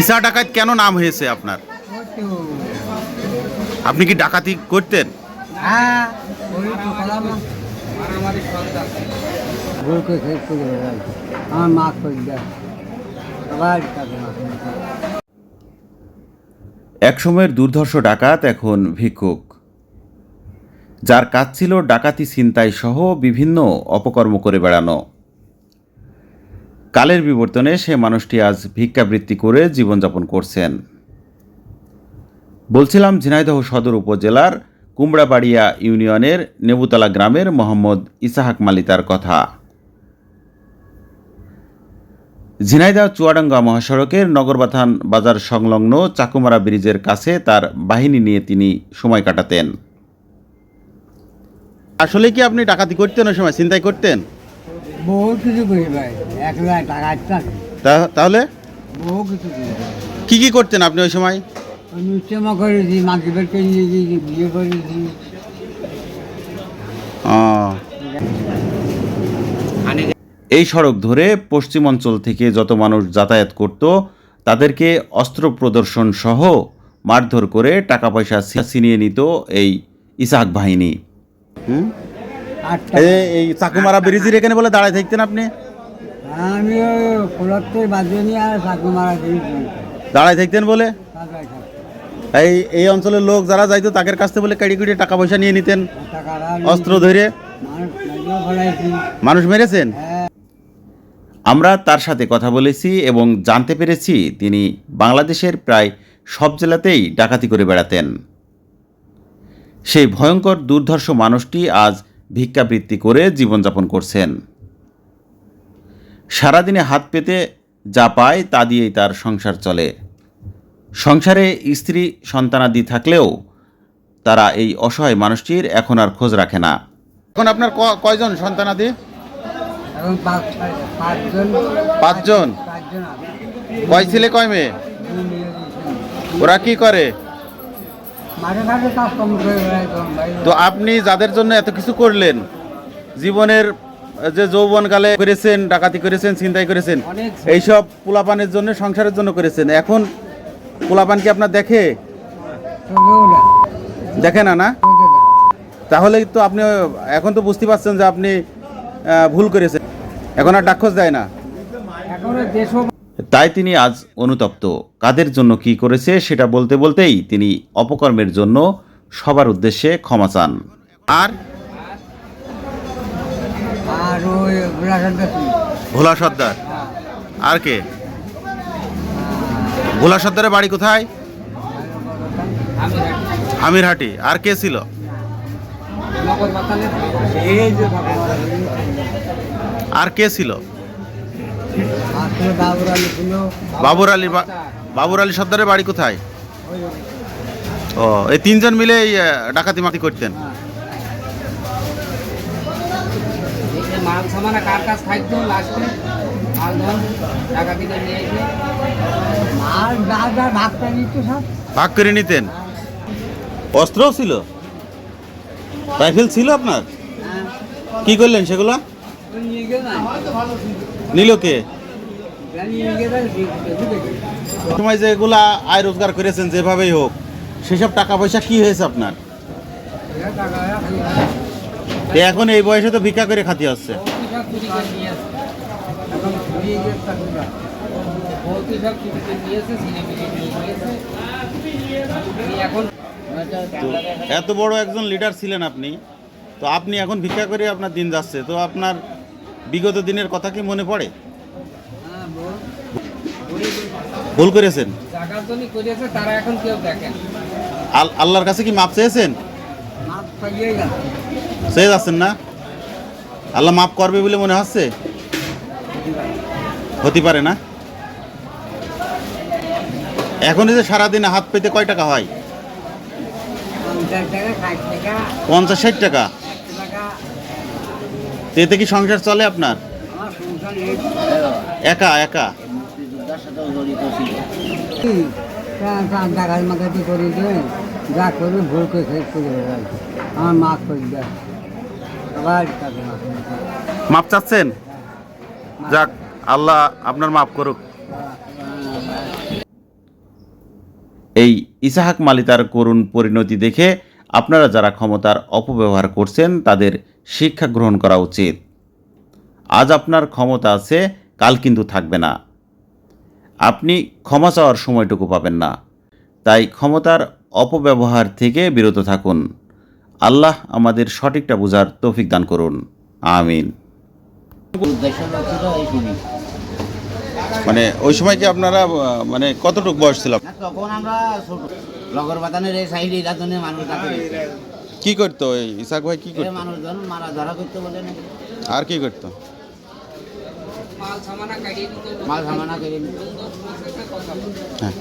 ঈশা ডাকাত কেন নাম হয়েছে আপনার? আপনি কি ডাকাতি করতেন? দেয়। একসময়ের দুর্ধর্ষ ডাকাত এখন ভিক্ষুক। যার কাজ ছিল ডাকাতি ছিনতাই সহ বিভিন্ন অপকর্ম করে বেড়ানো। কালের বিবর্তনে সে মানুষটি আজ ভিক্ষাবৃত্তি করে জীবনযাপন করছেন। বলছিলাম, ঝিনাইদহ সদর উপজেলার কুমড়াবাড়িয়া ইউনিয়নের নেবুতলা গ্রামের মোহাম্মদ ইসাহাক মালিতার কথা। ঝিনাইদহ চুয়াডাঙ্গা মহাসড়কের নগরবাথান বাজার সংলগ্ন চাকুমারা ব্রিজের কাছে তার বাহিনী নিয়ে তিনি সময় কাটাতেন। আসলে কি আপনি ডাকাতি করতেন ওই সময়? চিন্তাই করতেন? বহু কিছু করি ভাই এক লাখ টাকা থাকে তা- তাহলে? বহু কিছু করি কি কি করতেন আপনি ওই সময়? আমি উচ্চমা করেছি মাকে বের করে নিয়েছি বিয়ে করেছি। আহ, এই সড়ক ধরে পশ্চিম অঞ্চল থেকে যত মানুষ যাতায়াত করত তাদেরকে অস্ত্র প্রদর্শন সহ মারধর করে টাকা পয়সা ছি- ছিনিয়ে নিত এই ইসাহাক বাহিনী। হুম? এই- চাকুমারা ব্রিজের এখানে বলে দাঁড়ায় থাকতেন আপনি? আমি নিয়ে আর দাঁড়ায় থাকতেন বলে? এই এই অঞ্চলের লোক যারা যাইতো তাদের কাছ থেকে বলে কাড়ি কুড়ি টাকা পয়সা নিয়ে নিতেন। অস্ত্র ধরে। মানুষ মেরেছেন? হ্যাঁ। আমরা তার সাথে কথা বলেছি এবং জানতে পেরেছি তিনি বাংলাদেশের প্রায় সব জেলাতেই ডাকাতি করে বেড়াতেন। সেই ভয়ঙ্কর দুর্ধর্ষ মানুষটি আজ ভিক্ষাবৃত্তি করে জীবনযাপন করছেন। সারাদিনে হাত পেতে যা পায় তা দিয়েই তার সংসার চলে। সংসারে স্ত্রী সন্তানাদি থাকলেও তারা এই অসহায় মানুষটির এখন আর খোঁজ রাখে না। এখন আপনার কয়জন সন্তানাদি? পাঁচজন। কয় ছেলে কয় মেয়ে। ওরা কি করে? তো আপনি যাদের জন্য এত কিছু করলেন জীবনের যে যৌবনকালে করেছেন ডাকাতি করেছেন চিন্তাই করেছেন এইসব পোলাপানের জন্য সংসারের জন্য করেছেন। এখন পোলাপান কি আপনার দেখে? দেখে না না? তাহলে তো আপনি এখন তো বুঝতে পারছেন যে আপনি ভুল করেছেন। এখন আর ডাক্ষস দেয় না। এখনও তাই তিনি আজ অনুতপ্ত। কাদের জন্য কি করেছে সেটা বলতে বলতেই তিনি অপকর্মের জন্য সবার উদ্দেশ্যে ক্ষমা চান। আর? ভোলা সর্দার আর কে? ভোলা সর্দারের বাড়ি কোথায়? আমিরহাটি। আর কে ছিল? আর কে ছিল? বাবুর আলী বাবুর আলী সর্দারের বাড়ি কোথায়? ও, এই তিনজন মিলে ডাকাতি মাটি করতেন। ভাগ করে নিতেন। অস্ত্রও ছিল? রাইফেল ছিল আপনার? কি করলেন সেগুলো? নিয়ে নিল কে? সময় যে এগুলা আয় রোজগার করেছেন যেভাবেই হোক, সেসব টাকা পয়সা কি হয়েছে আপনার? এখন এই বয়সে তো ভিক্ষা করে খাতি হচ্ছে। সব চুরি করে নিয়ে আসে এখন নিয়ে গেছে টাকা বহুত সব চুরি করে নিয়ে এসে ছিনে মিলে নিয়ে গিয়েছে এই এখন এত বড় একজন লিডার ছিলেন আপনি, তো আপনি এখন ভিক্ষা করে আপনার দিন যাচ্ছে, তো আপনার বিগত দিনের কথা কি মনে পড়ে? হ্যাঁ ভুল করেছেন? আল্লাহর কাছে কি মাপ চেয়েছেন? চেয়ে যাচ্ছেন না? আল্লাহ মাপ করবে বলে মনে হচ্ছে? হতে পারে না। এখন এই যে সারাদিন হাত পেতে কয় টাকা হয়? পঞ্চাশ ষাট টাকা। তো এতে কি সংসার চলে আপনার? একা একা? মুক্তিযোদ্ধার সাথেও জড়িত ছিল। টাকার মাথাটি করে দেবেন যা করবে ভুল করে শেষ করে বেড়াইছে আমার মাছ করে দেয় আবার তাকে মাছ করে দেয়। মাপ চাচ্ছেন? যাক আল্লাহ আপনার মাপ করুক। এই ইসাহাক মালিতার করুণ পরিণতি দেখে আপনারা যারা ক্ষমতার অপব্যবহার করছেন তাদের শিক্ষা গ্রহণ করা উচিত। আজ আপনার ক্ষমতা আছে, কাল কিন্তু থাকবে না। আপনি ক্ষমা চাওয়ার সময়টুকু পাবেন না। তাই ক্ষমতার অপব্যবহার থেকে বিরত থাকুন। আল্লাহ আমাদের সঠিকটা বোঝার তৌফিক দান করুন। আমিন। মানে ওই সময় কি আপনারা মানে কতটুকু বয়স ছিল তখন আমরা এই মানুষ কি করতো এই ইসাক ভাই কি করতো? মানুষজন মারা ধরা করতে বলে নাকি? আর কি করতো? মাল সামানা কেড়ে নিত হ্যাঁ।